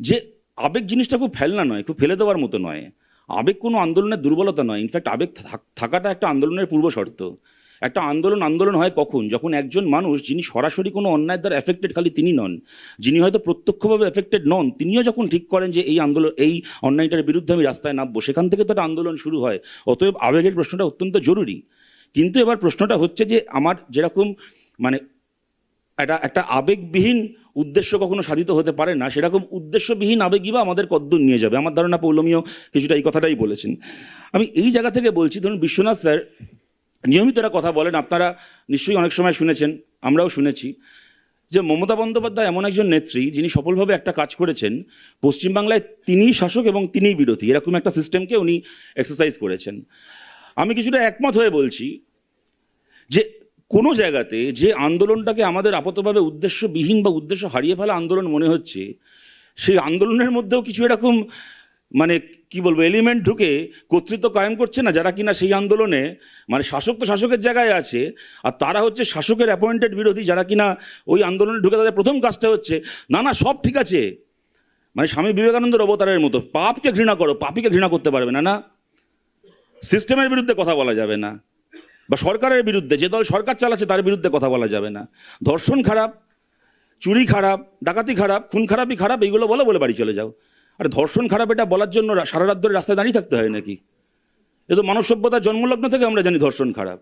যে আবেগ জিনিসটা খুব ফেলনা নয়, খুব ফেলে দেওয়ার মতো নয়। আবেগ কোনো আন্দোলনের দুর্বলতা নয়। ইনফ্যাক্ট আবেগ থাক- থাকাটা একটা আন্দোলনের পূর্ব শর্ত। একটা আন্দোলন আন্দোলন হয় কখন? যখন একজন মানুষ, যিনি সরাসরি কোনো অন্যায়ের দ্বারা এফেক্টেড খালি তিনি নন, যিনি হয়তো প্রত্যক্ষভাবে এফেক্টেড নন, তিনিও যখন ঠিক করেন যে এই আন্দোলন, এই অন্যায়টার বিরুদ্ধে আমি রাস্তায় নামবো, সেখান থেকে তো একটা আন্দোলন শুরু হয়। অতএব আবেগের প্রশ্নটা অত্যন্ত জরুরি। কিন্তু এবার প্রশ্নটা হচ্ছে যে আমার যেরকম মানে একটা একটা আবেগবিহীন উদ্দেশ্য কখনো সাধিত হতে পারে না। সেরকম উদ্দেশ্যবিহীন আবেগই বা আমাদের কদ্দূর নিয়ে যাবে। আমার ধারণা পৌলমীয় কিছুটা এই কথাটাই বলেছেন। আমি এই জায়গা থেকে বলছি, ধরুন বিশ্বনাথ স্যার নিয়মিত একটা কথা বলেন। আপনারা নিশ্চয়ই অনেক সময় শুনেছেন, আমরাও শুনেছি, যে মমতা বন্দ্যোপাধ্যায় এমন একজন নেত্রী, যিনি সফলভাবে একটা কাজ করেছেন। পশ্চিমবাংলায় তিনিই শাসক এবং তিনিই বিরোধী। এরকম একটা সিস্টেমকে উনি এক্সারসাইজ করেছেন। আমি কিছুটা একমত হয়ে বলছি যে কোনো জায়গাতে যে আন্দোলনটাকে আমাদের আপাতভাবে উদ্দেশ্যবিহীন বা উদ্দেশ্য হারিয়ে ফেলা আন্দোলন মনে হচ্ছে, সেই আন্দোলনের মধ্যেও কিছু এরকম মানে কি বলব এলিমেন্ট ঢুকে কর্তৃত্ব কায়েম করছে না যারা কিনা সেই আন্দোলনে মানে শাসক তো শাসকের জায়গায় আছে, আর তারা হচ্ছে শাসকের অ্যাপয়েন্টেড বিরোধী যারা কিনা ওই আন্দোলনে ঢুকে তাদের প্রথম কাজটা হচ্ছে, না না, সব ঠিক আছে। মানে স্বামী বিবেকানন্দের অবতারের মতো, পাপকে ঘৃণা করো, পাপিকে ঘৃণা করতে পারবে না না। সিস্টেমের বিরুদ্ধে কথা বলা যাবে না। বা সরকারের বিরুদ্ধে, যে দল সরকার চালাচ্ছে তার বিরুদ্ধে কথা বলা যাবে না। ধর্ষণ খারাপ, চুরি খারাপ, ডাকাতি খারাপ, খুন খারাপই খারাপ, এইগুলো বলো, বলে বাড়ি চলে যাও। আর ধর্ষণ খারাপ এটা বলার জন্য সারা রাত ধরে রাস্তায় দাঁড়িয়ে থাকতে হয় নাকি? এ তো মানব সভ্যতার জন্মলগ্ন থেকে আমরা জানি ধর্ষণ খারাপ।